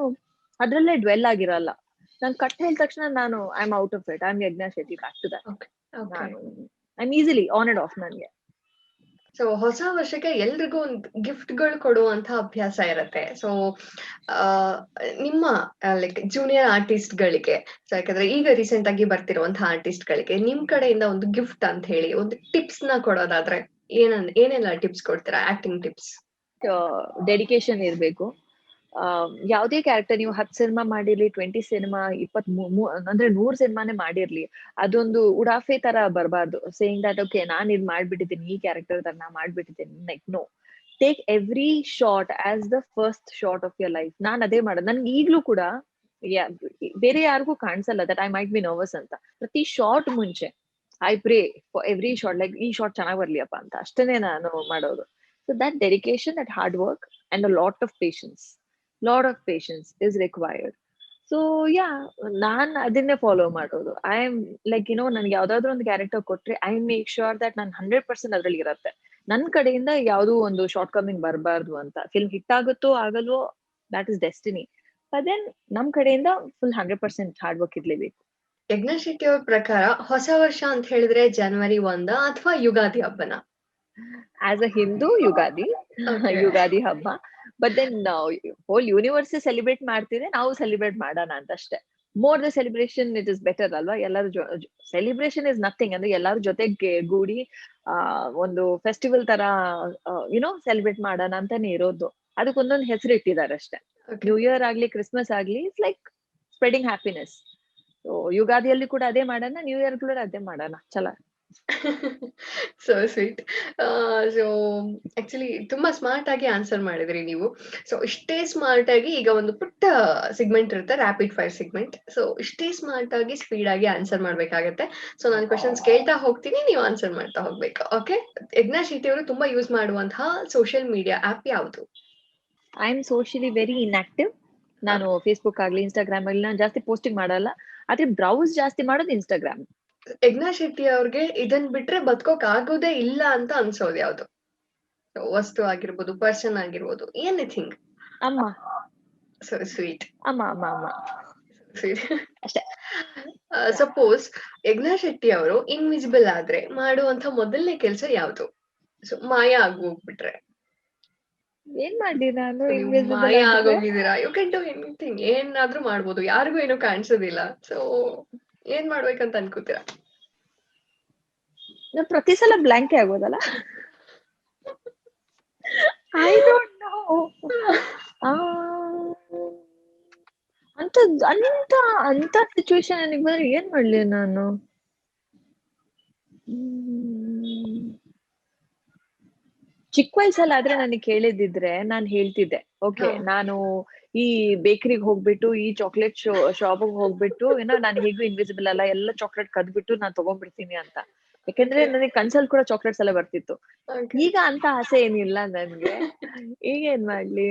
ಅದ್ರಲ್ಲೇ ಡ್ವೆಲ್ ಆಗಿರಲ್ಲ. ನಾನು ಕಟ್ ಹೇಳಿದ ತಕ್ಷಣ ನಾನು I am out of it I am Yajna Shetty ಆಗ್ತದೆ okay that I am easily on and off ನನಗೆ. ಸೊ ಹೊಸ ವರ್ಷಕ್ಕೆ ಎಲ್ರಿಗೂ ಒಂದು ಗಿಫ್ಟ್ಗಳು ಕೊಡುವಂತ ಅಭ್ಯಾಸ ಇರತ್ತೆ. ಸೊ ನಿಮ್ಮ ಲೈಕ್ ಜೂನಿಯರ್ ಆರ್ಟಿಸ್ಟ್ ಗಳಿಗೆ ಸೊ ಯಾಕಂದ್ರೆ ಈಗ ರೀಸೆಂಟ್ ಆಗಿ ಬರ್ತಿರುವಂತಹ ಆರ್ಟಿಸ್ಟ್ ಗಳಿಗೆ ನಿಮ್ ಕಡೆಯಿಂದ ಒಂದು ಗಿಫ್ಟ್ ಅಂತ ಹೇಳಿ ಒಂದು ಟಿಪ್ಸ್ನ ಕೊಡೋದಾದ್ರೆ ಏನನ್ ಏನೆಲ್ಲ ಟಿಪ್ಸ್ ಕೊಡ್ತೀರಾ? ಆಕ್ಟಿಂಗ್ ಟಿಪ್ಸ್ ಡೆಡಿಕೇಶನ್ ಇರ್ಬೇಕು. ಯಾವುದೇ ಕ್ಯಾರೆಕ್ಟರ್ ನೀವು ಹತ್ ಸಿನಿಮಾ ಮಾಡಿರ್ಲಿ ಟ್ವೆಂಟಿ ಸಿನಿಮಾ ಇಪ್ಪತ್ ಅಂದ್ರೆ ನೂರ್ ಸಿನಿಮಾನೇ ಮಾಡಿರ್ಲಿ, ಅದೊಂದು ಉಡಾಫೆ ತರ ಬರಬಾರ್ದು ಸೇಯಿಂಗ್ ದಟ್ ಓಕೆ ನಾನ್ ಇದ್ ಮಾಡ್ಬಿಟ್ಟಿದ್ದೀನಿ, ಈ ಕ್ಯಾರೆಕ್ಟರ್ ತರ ನಾ ಮಾಡ್ಬಿಟ್ಟಿದ್ದೀನಿ like no take every shot as the first shot of your life ನಾನ್ ಅದೇ ಮಾಡೋದು ನನ್ಗೆ ಈಗ್ಲೂ ಕೂಡ ಬೇರೆ ಯಾರಿಗೂ ಕಾಣಿಸಲ್ಲ that I might be nervous ಅಂತ. ಪ್ರತಿ ಶಾರ್ಟ್ ಮುಂಚೆ I pray for every shot like ಈ ಶಾರ್ಟ್ ಚೆನ್ನಾಗಿ ಬರ್ಲಿಯಪ್ಪ ಅಂತ ಅಷ್ಟೇನೆ ನಾನು ಮಾಡೋದು. So that dedication that hard work and a lot of patience lot of patience is required so yeah ನಾನ್ ಅದನ್ನೇ ಫಾಲೋ ಮಾಡೋದು. ಐ ಆಮ್ ಲೈಕ್ ಏನೋ ನನ್ಗೆ ಯಾವ್ದಾದ್ರು ಒಂದು ಕ್ಯಾರೆಕ್ಟರ್ ಕೊಟ್ರೆ ಐ ಮೇಕ್ ಶೋರ್ ದಟ್ ನಾನು ಹಂಡ್ರೆಡ್ ಪರ್ಸೆಂಟ್ ಅದ್ರಲ್ಲಿ ಇರತ್ತೆ. ನನ್ ಕಡೆಯಿಂದ ಯಾವ್ದು ಒಂದು ಶಾರ್ಟ್ ಕಮಿಂಗ್ ಬರಬಾರ್ದು ಅಂತ. ಫಿಲ್ಮ್ ಹಿಟ್ ಆಗುತ್ತೋ, ಆಗಲ್ವೋ ದಟ್ ಇಸ್ ಡೆಸ್ಟಿನಿ ದೆನ್ ನಮ್ ಕಡೆಯಿಂದ full hundred percent hard work ಇರ್ಲೇಬೇಕು. ಯಜ್ಞ ಶೆಟ್ಟಿ ಅವ್ರ ಪ್ರಕಾರ, ಹೊಸ ವರ್ಷ ಅಂತ ಹೇಳಿದ್ರೆ ಜನವರಿ ಒಂದ ಅಥವಾ ಯುಗಾದಿ ಹಬ್ಬನ? ಆಸ್ ಅ ಹಿಂದೂ ಯುಗಾದಿ ಯುಗಾದಿ ಹಬ್ಬ. But then whole universe celebrate ಮಾಡ್ತಿದ್ರೆ ನಾವು ಸೆಲಿಬ್ರೇಟ್ ಮಾಡೋಣ ಅಂತ ಅಷ್ಟೇ. More the celebration it is better ಅಲ್ವಾ? ಎಲ್ಲರೂ ಸೆಲಿಬ್ರೇಷನ್ ಇಸ್ ನಥಿಂಗ್ ಅಂದ್ರೆ ಎಲ್ಲಾರು ಜೊತೆಗೆ ಗೂಡಿ ಆ ಒಂದು ಫೆಸ್ಟಿವಲ್ ತರ ಯುನೋ ಸೆಲಿಬ್ರೇಟ್ ಮಾಡೋಣ ಅಂತಾನೆ ಇರೋದು. ಅದಕ್ಕೆ ಒಂದೊಂದು ಹೆಸರು ಇಟ್ಟಿದ್ದಾರೆ ಅಷ್ಟೇ. ನ್ಯೂ ಇಯರ್ ಆಗ್ಲಿ ಕ್ರಿಸ್ಮಸ್ ಆಗ್ಲಿ ಇಟ್ಸ್ ಲೈಕ್ ಸ್ಪ್ರೆಡಿಂಗ್ ಹ್ಯಾಪಿನೆಸ್ ಯುಗಾದಿಯಲ್ಲಿ ಕೂಡ ಅದೇ ಮಾಡೋಣ ನ್ಯೂ ಇಯರ್ ಕೂಡ ಅದೇ ಮಾಡೋಣ. ಚಲ. ಸೊ ಸ್ವೀಟ್ ಸೊ ಆಕ್ಚುಲಿ ತುಂಬಾ ಸ್ಮಾರ್ಟ್ ಆಗಿ ಆನ್ಸರ್ ಮಾಡಿದ್ರಿ ನೀವು. ಸೊ ಇಷ್ಟೇ ಸ್ಮಾರ್ಟ್ ಆಗಿ ಈಗ ಒಂದು ಪುಟ್ಟ ಸಿಗ್ಮೆಂಟ್ ಇರುತ್ತೆ ರ್ಯಾಪಿಡ್ ಫೈರ್ ಸಿಗ್ಮೆಂಟ್ ಸೊ ಇಷ್ಟೇ ಸ್ಮಾರ್ಟ್ ಆಗಿ ಸ್ಪೀಡ್ ಆಗಿ ಆನ್ಸರ್ ಮಾಡ್ಬೇಕಾಗತ್ತೆ. ಸೊ ನಾನು ಕ್ವಶನ್ಸ್ ಕೇಳ್ತಾ ಹೋಗ್ತೀನಿ, ನೀವು ಆನ್ಸರ್ ಮಾಡ್ತಾ ಹೋಗ್ಬೇಕು. ಓಕೆ ಯಜ್ಞಾ ಶೆಟ್ಟಿ ಅವರು ತುಂಬಾ ಯೂಸ್ ಮಾಡುವಂತಹ ಸೋಷಿಯಲ್ ಮೀಡಿಯಾ ಆಪ್ ಯಾವುದು? I am socially very inactive ನಾನು ಫೇಸ್ಬುಕ್ ಆಗ್ಲಿ ಇನ್ಸ್ಟಾಗ್ರಾಮ್ ಆಗ್ಲಿ ನಾನು ಜಾಸ್ತಿ ಪೋಸ್ಟಿಂಗ್ ಮಾಡಲ್ಲ. ಆದ್ರೆ ಬ್ರೌಸ್ ಜಾಸ್ತಿ ಮಾಡೋದು ಇನ್ಸ್ಟಾಗ್ರಾಮ್ ಯಜ್ಞಾ ಶೆಟ್ಟಿ ಅವ್ರಿಗೆ ಇದನ್ ಬಿಟ್ರೆ ಬದುಕೋಕ್ ಆಗೋದೇ ಇಲ್ಲ ಅಂತ ಅನ್ಸೋದು ಯಾವ್ದು? ವಸ್ತು ಆಗಿರ್ಬೋದು ಪರ್ಸನ್ ಆಗಿರ್ಬೋದು ಎನಿಥಿಂಗ್ ಅಮ್ಮ. ಸೊ ಸ್ವೀಟ್ ಅಮ್ಮ ಅಮ್ಮ ಅಮ್ಮ. ಅಷ್ಟೇ. ಸಪೋಸ್ ಯಜ್ಞಾ ಶೆಟ್ಟಿ ಅವರು ಇನ್ವಿಸಿಬಲ್ ಆದ್ರೆ ಮಾಡುವಂತ ಮೊದಲನೇ ಕೆಲಸ ಯಾವ್ದು? ಸೊ ಮಾಯ ಆಗೋಗ್ಬಿಟ್ರೆ. ಏನ್ ಮಾಡಿ ನಾನು ಮಾಯ ಆಗೋಗಿದ್ದೀರಾ? ಯು ಕ್ಯಾನ್ ಡೂ ಎನಿಥಿಂಗ್ ಏನಾದ್ರೂ ಮಾಡ್ಬೋದು. ಯಾರಿಗೂ ಏನು ಕಾಣಿಸೋದಿಲ್ಲ. ಸೊ ಏನ್ ಮಾಡ್ಬೇಕಂತ ಅನ್ಕೋತೀರಾ? ಪ್ರತಿ ಸಲ ಬ್ಲಾಂಕೆ ಆಗೋದಲ್ಲ? ಐ ಡೋಂಟ್ ನೋ ಅಂತ ಅಂತ ಅಂತ ಸಿಚುವೇಶನ್ ನನಗೆ ಬಂದ್ರೆ ಏನ್ ಮಾಡ್ಲಿ ನಾನು? ಚಿಕ್ಕ ವಯಸ್ಸಲ್ಲಿ ಆದ್ರೆ ನನಗೆ ಕೇಳಿದಿದ್ರೆ ನಾನು ಹೇಳ್ತಿದ್ದೆ ಓಕೆ ನಾನು ಈ ಬೇಕರಿಗೆ ಹೋಗ್ಬಿಟ್ಟು ಈ ಚಾಕ್ಲೇಟ್ ಶಾಪ್ ಹೋಗ್ಬಿಟ್ಟು ಏನೋ ನಾನು ಹೇಗೂ ಇನ್ವಿಸಿಬಲ್ ಅಲ್ಲ ಎಲ್ಲ ಚಾಕ್ಲೇಟ್ ಕದ್ಬಿಟ್ಟು ನಾನ್ ತಗೊಂಡ್ಬಿಡ್ತೀನಿ ಅಂತ. ಯಾಕಂದ್ರೆ ನನಗೆ ಕನ್ಸಲ್ ಕೂಡ ಚಾಕ್ಲೇಟ್ಸ್ ಎಲ್ಲ ಬರ್ತಿತ್ತು. ಈಗ ಅಂತ ಆಸೆ ಏನಿಲ್ಲ ನನ್ಗೆ. ಈಗ ಏನ್ ಮಾಡ್ಲಿ?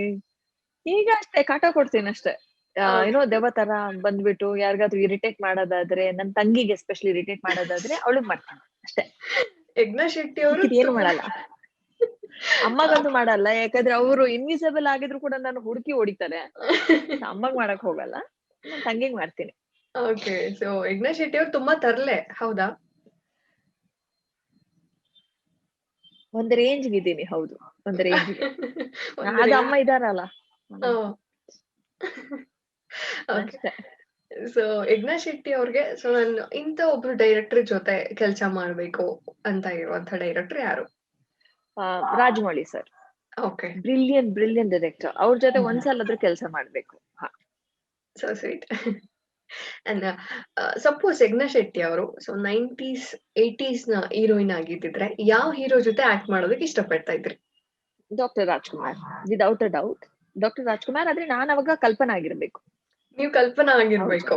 ಈಗ ಅಷ್ಟೇ ಕಾಟ ಕೊಡ್ತೀನಿ ಅಷ್ಟೇ. ಏನೋ ದೆವ್ವ ತರ ಬಂದ್ಬಿಟ್ಟು ಯಾರಿಗಾದ್ರೂ ಇರಿಟೇಟ್ ಮಾಡೋದಾದ್ರೆ ನನ್ ತಂಗಿಗೆ ಎಸ್ಪೆಷಲಿ ಇರಿಟೇಟ್ ಮಾಡೋದಾದ್ರೆ ಅವಳಿಗೆ ಮಾಡ್ತೀನಿ. ಅಷ್ಟೇ. ಯಜ್ಞ ಶೆಟ್ಟಿ ಅವರು ಏನು ಮಾಡಲ್ಲ. ಅಮ್ಮಗಂತೂ ಮಾಡಲ್ಲ ಯಾಕಂದ್ರೆ ಅವರು ಇನ್ವಿಸಿಬಲ್ ಆಗಿದ್ರು ಕೂಡ ನಾನು ಹುಡುಕಿ ಹೊಡಿತಾರೆ. ಅಮ್ಮಗ್ ಮಾಡಕ್ ಹೋಗಲ್ಲ ನನ್ ತಂಗಿಗ್ ಮಾಡ್ತೀನಿ. ಓಕೆ ಸೊ ಯಜ್ಞ ಶೆಟ್ಟಿ ಅವ್ರು ತುಂಬಾ ತರ್ಲೆ ಹೌದಾ? ಒಂದ್ ರೇಂಜ್ ಇದ್ದೀನಿ ಹೌದು. ಒಂದ್ ರೇಂಜ್ ಆದ ಅಮ್ಮ ಇದಾರಲ್ಲ. ಸೊ ಯಜ್ಞ ಶೆಟ್ಟಿ ಅವ್ರಿಗೆ ಸೊ ನಾನು ಇಂತ ಒಬ್ರು ಡೈರೆಕ್ಟರ್ ಜೊತೆ ಕೆಲಸ ಮಾಡ್ಬೇಕು ಅಂತ ಇರುವಂತ ಡೈರೆಕ್ಟರ್ ಯಾರು? Rajamouli sir okay brilliant brilliant director ಅವ್ರ ಜೊತೆ ಒಂದ್ಸಲ ಆದ್ರೂ ಕೆಲಸ ಮಾಡ್ಬೇಕು. So sweet and suppose Yagna Shetty ಅವರು ಸೊ ನೈಂಟೀಸ್ ಏಟೀಸ್ನ ಹೀರೋಯಿನ್ ಆಗಿದ್ದಿದ್ರೆ ಯಾವ ಹೀರೋ ಜೊತೆ ಆಕ್ಟ್ ಮಾಡೋದಕ್ಕೆ ಇಷ್ಟಪಡ್ತಾ ಇದ್ರಿ? Doctor Rajkumar without a doubt doctor Rajkumar ಆದ್ರೆ ನಾನು ಅವಾಗ ಕಲ್ಪನಾ ಆಗಿರ್ಬೇಕು. ನೀವು ಕಲ್ಪನಾ ಆಗಿರ್ಬೇಕು.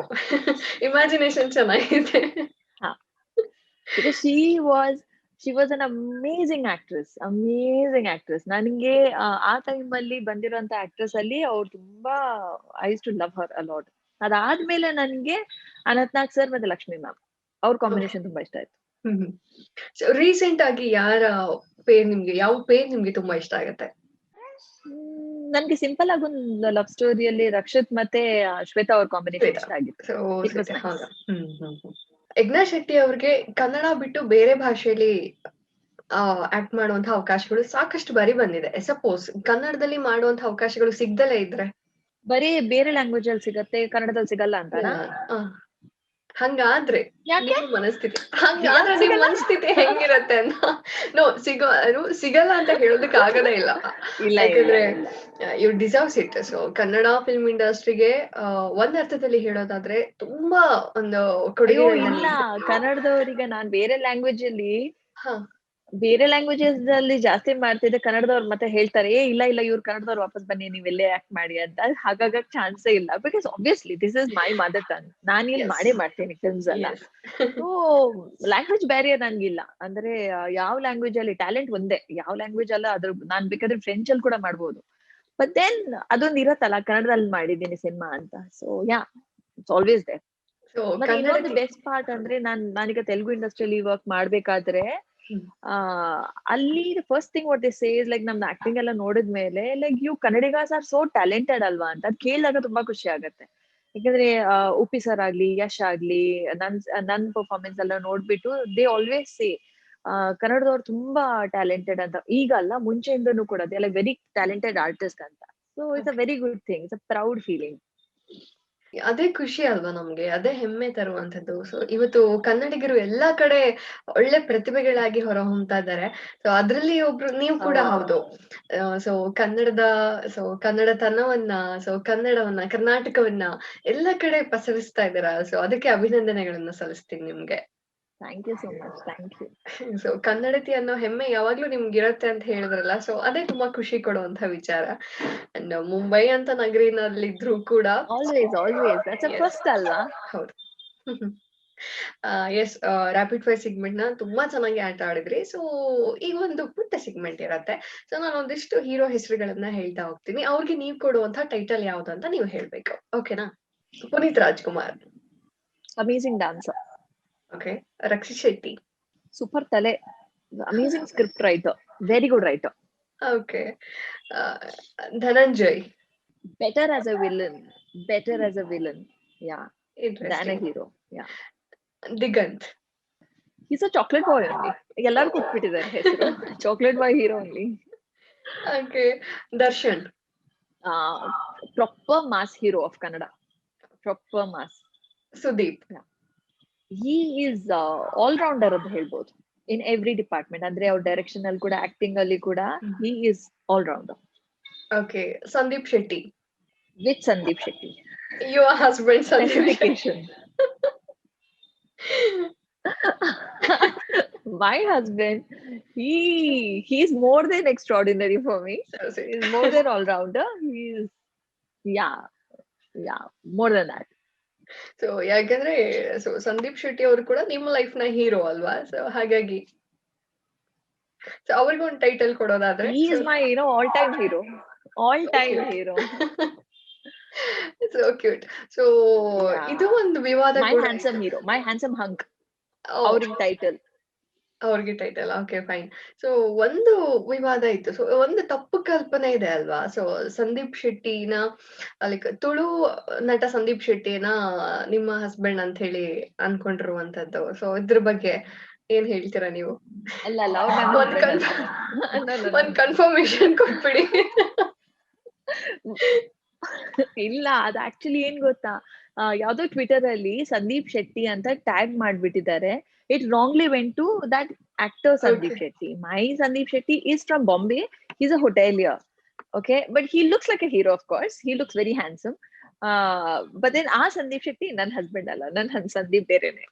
ಇಮ್ಯಾಜಿನೇಷನ್ ಚೆನ್ನಾಗಿದೆ. ಹಾ. She was she was an amazing actress amazing actress ನನಗೆ ಆ ಟೈಮ್ ಅಲ್ಲಿ ಬಂದಿರುವಂತ ಆಕ್ಟ್ರೆಸ್ ಅಲ್ಲಿ ಅವ್ರು ತುಂಬಾ I to love her a lot ಅದಾದ್ಮೇಲೆ ನನ್ಗೆ ಅನಂತನಾಗ್ ಸರ್ ಮತ್ತೆ ಲಕ್ಷ್ಮಿ ಮ್ಯಾಮ್ ಅವ್ರ ಕಾಂಬಿನೇಷನ್ ತುಂಬಾ ಇಷ್ಟ ಆಯ್ತು. ರೀಸೆಂಟ್ ಆಗಿ ಯಾರ ಪೇರ್ ನಿಮ್ಗೆ ಯಾವ ಪೇರ್ ನಿಮ್ಗೆ ತುಂಬಾ ಇಷ್ಟ ಆಗುತ್ತೆ? ನನ್ಗೆ ಸಿಂಪಲ್ ಆಗಿ ಒಂದು ಲವ್ ಸ್ಟೋರಿಯಲ್ಲಿ ರಕ್ಷಿತ್ ಮತ್ತೆ ಶ್ವೇತಾ ಅವ್ರ ಕಾಂಬಿನೇಷನ್. ಇಷ್ಟ ಆಗಿತ್ತು. ಯಜ್ಞ ಶೆಟ್ಟಿ ಅವ್ರಿಗೆ ಕನ್ನಡ ಬಿಟ್ಟು ಬೇರೆ ಭಾಷೆಯಲ್ಲಿ ಆಕ್ಟ್ ಮಾಡುವಂತ ಅವಕಾಶಗಳು ಸಾಕಷ್ಟು ಬಾರಿ ಬಂದಿದೆ. ಸಪೋಸ್ ಕನ್ನಡದಲ್ಲಿ ಮಾಡುವಂತ ಅವಕಾಶಗಳು ಸಿಗ್ದಲೇ ಇದ್ರೆ. ಬರೀ ಬೇರೆ ಲ್ಯಾಂಗ್ವೇಜ್ ಅಲ್ಲಿ ಸಿಗತ್ತೆ ಕನ್ನಡದಲ್ಲಿ ಸಿಗಲ್ಲ ಅಂತ ಆ, ಹಂಗಾದ್ರೆ ಮನಸ್ಥಿತಿ ಹಂಗಾದ್ರೆ ನಿಮ್ ಮನಸ್ಥಿತಿ ಹೆಂಗಿರತ್ತೆ ಅಂತ. ನೋ ಸಿಗೋ ಸಿಗಲ್ಲ ಅಂತ ಹೇಳೋದಕ್ ಆಗದೇ ಇಲ್ಲ. ಇಲ್ಲ ಯಾಕಂದ್ರೆ you deserves it so Kannada film ಇಂಡಸ್ಟ್ರಿಗೆ ಒಂದ್ ಅರ್ಥದಲ್ಲಿ ಹೇಳೋದಾದ್ರೆ ತುಂಬಾ ಒಂದು ಕೊಡುಗೆ ಇಲ್ಲ. ಕನ್ನಡದವರಿಗೆ ನಾನ್ ಬೇರೆ ಲ್ಯಾಂಗ್ವೇಜ್ ಅಲ್ಲಿ ಹಾ. ಬೇರೆ ಲ್ಯಾಂಗ್ವೇಜಸ್ ಅಲ್ಲಿ ಜಾಸ್ತಿ ಮಾಡ್ತಿದ್ದೆ ಕನ್ನಡದವ್ರು ಮತ್ತೆ ಹೇಳ್ತಾರೆ ಏ ಇಲ್ಲ ಇಲ್ಲ ಇವ್ರು ಕನ್ನಡದವ್ರು ವಾಪಸ್ ಬನ್ನಿ ನೀವೆಲ್ಲೇ ಆಕ್ಟ್ ಮಾಡಿ ಅಂತ ಹಾಗಾಗ ಚಾನ್ಸೇ ಇಲ್ಲ. Because obviously this is my mother tongue ನಾನ್ ಇಲ್ಲಿ. ಮಾಡೇ ಮಾಡ್ತೀನಿ ಫಿಲ್ಮ್ಸ್ ಎಲ್ಲ. ಸೊ ಲ್ಯಾಂಗ್ವೇಜ್ ಬ್ಯಾರಿಯರ್ ನನ್ಗಿಲ್ಲ ಅಂದ್ರೆ ಯಾವ ಲ್ಯಾಂಗ್ವೇಜ್ ಅಲ್ಲಿ ಟ್ಯಾಲೆಂಟ್ ಒಂದೇ. ಯಾವ ಲ್ಯಾಂಗ್ವೇಜ್ ಅಲ್ಲ ಅದ್ರ ನಾನ್ ಬೇಕಾದ್ರೆ ಫ್ರೆಂಚ್ ಅಲ್ಲಿ ಕೂಡ ಮಾಡ್ಬೋದು. ಬಟ್ ದೆನ್ ಅದೊಂದ್ ಇರತ್ತಲ್ಲ ಕನ್ನಡದಲ್ಲಿ ಮಾಡಿದ್ದೀನಿ ಸಿನಿಮಾ ಅಂತ. So yeah it's always there so ಮತ್ತೆ ಇನ್ನೊಂದು ಬೆಸ್ಟ್ ಪಾರ್ಟ್ ಅಂದ್ರೆ ನಾನ್ ನಾನೀಗ ತೆಲುಗು ಇಂಡಸ್ಟ್ರಿಯಲ್ಲಿ ವರ್ಕ್ ಮಾಡ್ಬೇಕಾದ್ರೆ ಅಲ್ಲಿ first thing what they say is like ನಮ್ದು ಆಕ್ಟಿಂಗ್ ಎಲ್ಲ ನೋಡಿದ್ಮೇಲೆ like you Kannadigas are so talented ಅಲ್ವಾ? ಅಂತ ಅದ್ ಕೇಳಿದಾಗ ತುಂಬಾ ಖುಷಿ ಆಗುತ್ತೆ. ಯಾಕಂದ್ರೆ ಉಪಿ ಸರ್ ಆಗ್ಲಿ ಯಶ್ ಆಗ್ಲಿ ನನ್ ನನ್ ಪರ್ಫಾರ್ಮೆನ್ಸ್ ಎಲ್ಲ ನೋಡ್ಬಿಟ್ಟು ದೇ ಆಲ್ವೇಸ್ ಸೇ ಕನ್ನಡದವ್ರು ತುಂಬಾ ಟ್ಯಾಲೆಂಟೆಡ್ ಅಂತ. ಈಗ ಅಲ್ಲ ಮುಂಚೆಯಿಂದನೂ ಕೂಡ they like very talented artist ಅಂತ. So it's a very good thing it's a proud feeling ಅದೇ ಖುಷಿ ಅಲ್ವಾ ನಮ್ಗೆ ಅದೇ ಹೆಮ್ಮೆ ತರುವಂತದ್ದು ಸೊ ಇವತ್ತು ಕನ್ನಡಿಗರು ಎಲ್ಲಾ ಕಡೆ ಒಳ್ಳೆ ಪ್ರತಿಭೆಗಳಾಗಿ ಹೊರಹೊಮ್ತಾ ಇದ್ದಾರೆ. ಸೊ ಅದ್ರಲ್ಲಿ ಒಬ್ರು ನೀವು ಕೂಡ. ಹೌದು. ಸೊ ಕನ್ನಡದ ಸೊ ಕನ್ನಡತನವನ್ನ ಸೊ ಕನ್ನಡವನ್ನ ಕರ್ನಾಟಕವನ್ನ ಎಲ್ಲಾ ಕಡೆ ಪಸರಿಸ್ತಾ ಇದ್ದೀರಾ? ಸೊ ಅದಕ್ಕೆ ಅಭಿನಂದನೆಗಳನ್ನ ಸಲ್ಲಿಸ್ತೀನಿ ನಿಮ್ಗೆ. Thank you so much thank you so ಕನ್ನಡತಿ ಅನ್ನೋ ಹೆಮ್ಮೆ ಯಾವಾಗ್ಲೂ ನಿಮ್ಗೆ ಇರತ್ತೆ ಅಂತ ಹೇಳಿದ್ರಲ್ಲ ಸೊ ಅದೇ ತುಂಬಾ ಖುಷಿ ಕೊಡುವಂತ ವಿಚಾರ. ಅಂಡ್ ಮುಂಬೈ ಅಂತ ನಗರಿನಲ್ಲಿದ್ರು ಕೂಡ ಆಲ್ವೇಸ್ ಆಲ್ವೇಸ್. ಫಸ್ಟ್ ಅಲ್ವಾ? ಹೌದು. ಎಸ್ ರಾಪಿಡ್ ಫೈರ್ ಸಿಗ್ಮೆಂಟ್ನ ತುಂಬಾ ಚೆನ್ನಾಗಿ ಆಟ ಆಡಿದ್ರಿ. ಸೊ ಈಗ ಒಂದು ಪುಟ್ಟ ಸಿಗ್ಮೆಂಟ್ ಇರತ್ತೆ. ಸೊ ನಾನು ಒಂದಿಷ್ಟು ಹೀರೋ ಹೆಸರುಗಳನ್ನ ಹೇಳ್ತಾ ಹೋಗ್ತೀನಿ. ಅವ್ರಿಗೆ ನೀವ್ ಕೊಡುವಂತ ಟೈಟಲ್ ಯಾವ್ದು ಅಂತ ನೀವು ಹೇಳ್ಬೇಕು. ಓಕೆನಾ Puneeth Rajkumar. Amazing dancer okay Rakshit Shetty super ತಲೆ amazing script writer very good writer okay Dhananjay better as a villain better as a villain ya than a interesting hero ya Diganth is a chocolate boy only ಎಲ್ಲರೂ ಕೊಟ್ಬಿಟ್ಟಿದ್ದಾರೆ ಹೆಸರು chocolate boy hero only okay Darshan proper mass hero of Kannada proper mass Sudeep he is all rounder ಅಂತ ಹೇಳ್ಬೋದು in every department ಅಂದ್ರೆ ಅವ್ರ direction ಅಲ್ಲಿ ಕೂಡ acting ಅಲ್ಲಿ ಕೂಡ hmm. He is all rounder okay Sandeep Shetty with Sandeep Shetty your husband Sandeep Shetty Specification. my husband, he he's more than extraordinary for me. So sweet. He's more than all rounder. He's yeah, yeah, more than that. So ಯಾಕೆಂದ್ರೆ so Sandeep Shetty ಅವರು ಕೂಡ ನಿಮ್ಮ ಲೈಫ್ನ hero ಅಲ್ವಾ? So ಹಾಗಾಗಿ so ಅವ್ರಿಗೆ ಒಂದು title ಕೊಡೋದಾದ್ರೆ he is my hero all time hero all time hero so cute so ಇದು ಒಂದು ವಿವಾದ my handsome hero my handsome hunk ಅವ್ರಿಗೆ ಟೈಟಲ್ ಅವ್ರಿಗೆ ಟೈಟಲ್ ಓಕೆ ಫೈನ್ ಸೊ ಒಂದು ವಿವಾದ ಇತ್ತು. ಸೊ ಒಂದು ತಪ್ಪು ಕಲ್ಪನೆ ಇದೆ ಅಲ್ವಾ? ಸೊ ಸಂದೀಪ್ ಶೆಟ್ಟಿನ ಲೈಕ್ ತುಳು ನಟ ಸಂದೀಪ್ ಶೆಟ್ಟಿನ ನಿಮ್ಮ ಹಸ್ಬೆಂಡ್ ಅಂತ ಹೇಳಿ ಅನ್ಕೊಂಡಿರುವಂತದ್ದು ಸೊ ಇದ್ರ ಬಗ್ಗೆ ಏನ್ ಹೇಳ್ತೀರಾ ನೀವು? ಒಂದ್ ಕನ್ಫರ್ಮೇಶನ್ ಕೊಟ್ಬಿಡಿ. ಇಲ್ಲ ಅದ್ ಆಕ್ಚುಲಿ ಏನ್ ಗೊತ್ತಾ? ಯಾವ್ದೋ ಟ್ವಿಟರ್ ಅಲ್ಲಿ ಸಂದೀಪ್ ಶೆಟ್ಟಿ ಅಂತ ಟ್ಯಾಗ್ ಮಾಡ್ಬಿಟ್ಟಿದ್ದಾರೆ. It wrongly went to that actor Sandeep Okay. Shetty my Sandeep Shetty is from Bombay is a hotelier okay but he looks like a hero of course he looks very handsome but then ಆ ಸಂದೀಪ್ ಶೆಟ್ಟಿ ನನ್ husband ಅಲ್ಲ ನನ್ನ Sandeep ಬೇರೆನೆ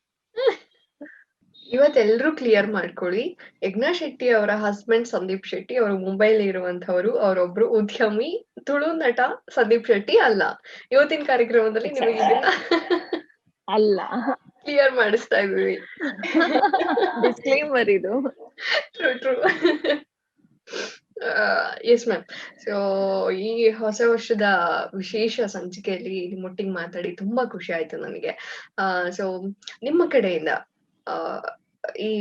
ಇವತ್ತೆಲ್ರೂ clear ಮಾಡ್ಕೊಳ್ಳಿ. ಯಜ್ಞಾ ಶೆಟ್ಟಿ ಅವರ husband Sandeep Shetty ಅವರು ಮುಂಬೈಲಿ ಇರುವಂತವರು ಅವರೊಬ್ರು ಉದ್ಯಮಿ ತುಳು ನಟ ಸಂದೀಪ್ ಶೆಟ್ಟಿ ಅಲ್ಲ. ಇವತ್ತಿನ ಕಾರ್ಯಕ್ರಮದಲ್ಲಿ ನಿಮಗೆ ಅಲ್ಲ. ಕ್ಲಿಯರ್ ಮಾಡಿಸ್ತಾ ಇದೀವಿ ಡಿಸ್ಕ್ಲೇಮರ್ ಇದು. True true yes ma'am so ಈ ಹೊಸ ವರ್ಷದ ವಿಶೇಷ ಸಂಚಿಕೆಯಲ್ಲಿ ನಿಮ್ಮೊಟ್ಟಿಗೆ ಮಾತಾಡಿ ತುಂಬಾ ಖುಷಿ ಆಯ್ತು ನನಗೆ ಸೊ ನಿಮ್ಮ ಕಡೆಯಿಂದ ಈ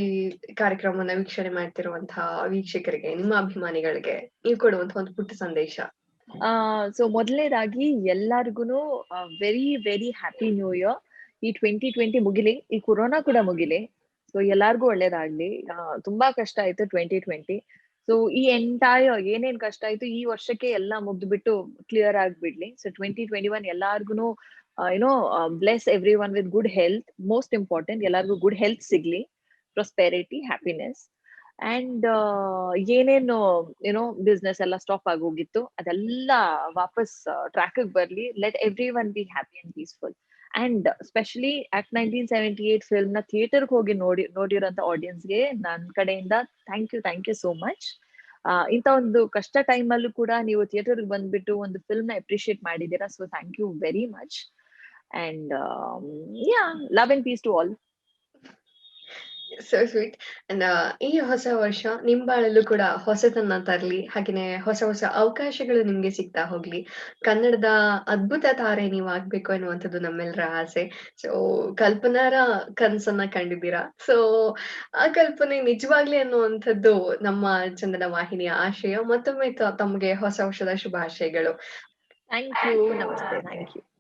ಕಾರ್ಯಕ್ರಮವನ್ನ ವೀಕ್ಷಣೆ ಮಾಡ್ತಿರುವಂತಹ ವೀಕ್ಷಕರಿಗೆ ನಿಮ್ಮ ಅಭಿಮಾನಿಗಳಿಗೆ ನೀವು ಕೊಡುವಂತಹ ಒಂದು ಪುಟ್ಟ ಸಂದೇಶ. ಸೊ ಮೊದಲನೇದಾಗಿ ಎಲ್ಲಾರ್ಗು very very happy new year ಈ ಟ್ವೆಂಟಿ ಟ್ವೆಂಟಿ ಮುಗಿಲಿ, ಈ ಕೊರೋನಾ ಕೂಡ ಮುಗಿಲಿ. ಸೊ ಎಲ್ಲಾರ್ಗೂ ಒಳ್ಳೇದಾಗ್ಲಿ. ತುಂಬಾ ಕಷ್ಟ ಆಯ್ತು ಟ್ವೆಂಟಿ ಟ್ವೆಂಟಿ ಸೊ ಈ ಎಂಟೈರ್ ಏನೇನ್ ಕಷ್ಟ ಆಯ್ತು, ಈ ವರ್ಷಕ್ಕೆ ಎಲ್ಲ ಮುಗ್ದು ಕ್ಲಿಯರ್ ಆಗ್ಬಿಡ್ಲಿ. ಸೊ ಟ್ವೆಂಟಿ ಟ್ವೆಂಟಿ ಒನ್ ಎಲ್ಲಾರ್ಗುನು ಏನೋ bless everyone with good health most important ಎಲ್ಲಾರ್ಗು ಗುಡ್ ಹೆಲ್ತ್ ಸಿಗ್ಲಿ. ಪ್ರಾಸ್ಪೆರಿಟಿ ಹ್ಯಾಪಿನೆಸ್ ಅಂಡ್ ಏನೇನು ಏನೋ ಬಿಸ್ನೆಸ್ ಎಲ್ಲ ಸ್ಟಾಪ್ ಆಗೋಗಿತ್ತು, ಅದೆಲ್ಲ ವಾಪಸ್ ಟ್ರ್ಯಾಕ್ ಬರ್ಲಿ. Let everyone be happy and peaceful and specially act nineteen seventy eight ಫಿಲ್ಮ್ನ ಥಿಯೇಟರ್ಗೆ ಹೋಗಿ ನೋಡಿ, ನೋಡಿರೋಂಥ ಆಡಿಯನ್ಸ್ಗೆ ನನ್ನ ಕಡೆಯಿಂದ thank you thank you so much ಇಂಥ ಒಂದು ಕಷ್ಟ ಟೈಮಲ್ಲೂ ಕೂಡ ನೀವು ಥಿಯೇಟರ್ಗೆ ಬಂದ್ಬಿಟ್ಟು ಒಂದು ಫಿಲ್ಮ್ನ ಅಪ್ರಿಶಿಯೇಟ್ ಮಾಡಿದ್ದೀರಾ so thank you very much and ya love and peace to all so sweet and ಈ ಹೊಸ ವರ್ಷ ನಿಮ್ ಬಾಳಲ್ಲೂ ಕೂಡ ಹೊಸತನ್ನ ತರಲಿ ಹಾಗೇನೆ ಹೊಸ ಹೊಸ ಅವಕಾಶಗಳು ನಿಮ್ಗೆ ಸಿಗ್ತಾ ಹೋಗ್ಲಿ. ಕನ್ನಡದ ಅದ್ಭುತ ತಾರೆ ನೀವು ಆಗ್ಬೇಕು ಅನ್ನುವಂಥದ್ದು ನಮ್ಮೆಲ್ಲರ ಆಸೆ. ಸೊ ಕಲ್ಪನಾರ ಕನ್ಸನ್ನ ಕಂಡಿದ್ದೀರಾ? ಸೊ ಆ ಕಲ್ಪನೆ ನಿಜವಾಗ್ಲಿ ಅನ್ನುವಂಥದ್ದು ನಮ್ಮ ಚಂದನ ವಾಹಿನಿಯ ಆಶಯ. ಮತ್ತೊಮ್ಮೆ ತಮ್ಗೆ ಹೊಸ ವರ್ಷದ ಶುಭಾಶಯಗಳು. ಥ್ಯಾಂಕ್ ಯು ನಮಸ್ತೆ. Thank you